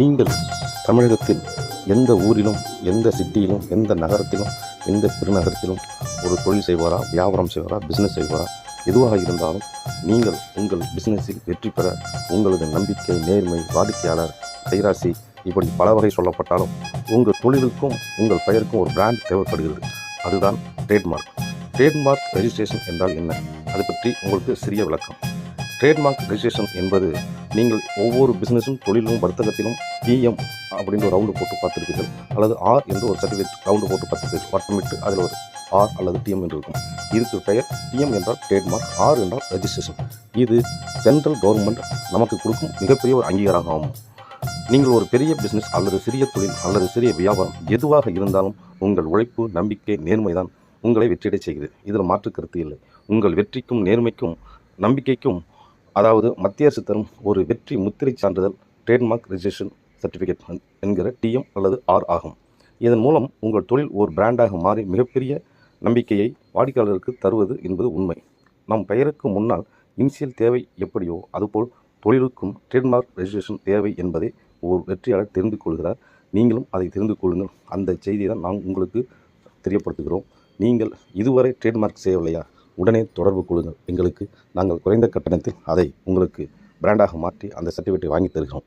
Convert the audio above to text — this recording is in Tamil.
நீங்கள் தமிழகத்தில் எந்த ஊரிலும் எந்த சிட்டியிலும் எந்த நகரத்திலும் எந்த பெருநகரத்திலும் ஒரு தொழில் செய்வாரா வியாபாரம் செய்வாரா பிஸ்னஸ் செய்வாரா எதுவாக இருந்தாலும் நீங்கள் உங்கள் பிஸ்னஸில் வெற்றி பெற உங்களது நம்பிக்கை நேர்மை வாடிக்கையாளர் கைராசி இப்படி பல வகை சொல்லப்பட்டாலும் உங்கள் தொழிலுக்கும் உங்கள் பெயருக்கும் ஒரு பிராண்ட் தேவைப்படுகிறது. அதுதான் ட்ரேட்மார்க் ட்ரேட்மார்க் ரெஜிஸ்ட்ரேஷன் என்றால் என்ன? அது பற்றி உங்களுக்கு சிறிய விளக்கம். ட்ரேட்மார்க் ரெஜிஸ்ட்ரேஷன் என்பது நீங்கள் ஒவ்வொரு பிஸ்னஸும் தொழிலும் வர்த்தகத்திலும் பிஎம் அப்படின்ற ஒரு ரவுண்டு போட்டு பார்த்துருப்பீர்கள். அல்லது ஆர் என்று ஒரு சர்டிஃபிகேட் ரவுண்டு போட்டு பார்த்துருப்பீர்கள். வட்டமிட்டு அதில் ஒரு ஆர் அல்லது டிஎம் என்று இருக்கும். இதுக்கு பெயர் டிஎம் என்றால் ட்ரேட்மார்க் ஆர் என்றால் ரெஜிஸ்ட்ரேஷன் இது சென்ட்ரல் கவர்மெண்ட் நமக்கு கொடுக்கும் மிகப்பெரிய ஒரு அங்கீகாரம் ஆகும் நீங்கள் ஒரு பெரிய பிஸ்னஸ் அல்லது சிறிய தொழில் அல்லது சிறிய வியாபாரம் எதுவாக இருந்தாலும் உங்கள் உழைப்பு நம்பிக்கை நேர்மைதான் உங்களை வெற்றியடை செய்கிறது. இதில் மாற்று கருத்து இல்லை. உங்கள் வெற்றிக்கும் நேர்மைக்கும் நம்பிக்கைக்கும் அதாவது மத்திய அரசு தரும் ஒரு வெற்றி முத்திரை சான்றிதழ் ட்ரேட்மார்க் ரிஜிஸ்ட்ரேஷன் சர்டிஃபிகேட் என்கிற டிஎம் அல்லது ஆர் ஆகும். இதன் மூலம் உங்கள் தொழில் ஒரு பிராண்டாக மாறி மிகப்பெரிய நம்பிக்கையை வாடிக்கையாளருக்கு தருவது என்பது உண்மை. நம் பெயருக்கு முன்னால் இனிஷியல் தேவை எப்படியோ அதுபோல் தொழிலுக்கும் ட்ரேட்மார்க் ரெஜிஸ்ட்ரேஷன் தேவை என்பதை ஒரு வெற்றியாளர் தெரிந்து கொள்கிறார். நீங்களும் அதை தெரிந்து கொள்ளுங்கள். அந்த செய்தியை தான் நாம் உங்களுக்கு தெரியப்படுத்துகிறோம். நீங்கள் இதுவரை ட்ரேட்மார்க் செய்யவில்லையா? உடனே தொடர்பு கொள்ளுங்கள். எங்களுக்கு நாங்கள் குறைந்த கட்டணத்தில் அதை உங்களுக்கு பிராண்டாக மாற்றி அந்த சர்டிஃபிகேட்டை வாங்கி தருகிறோம்.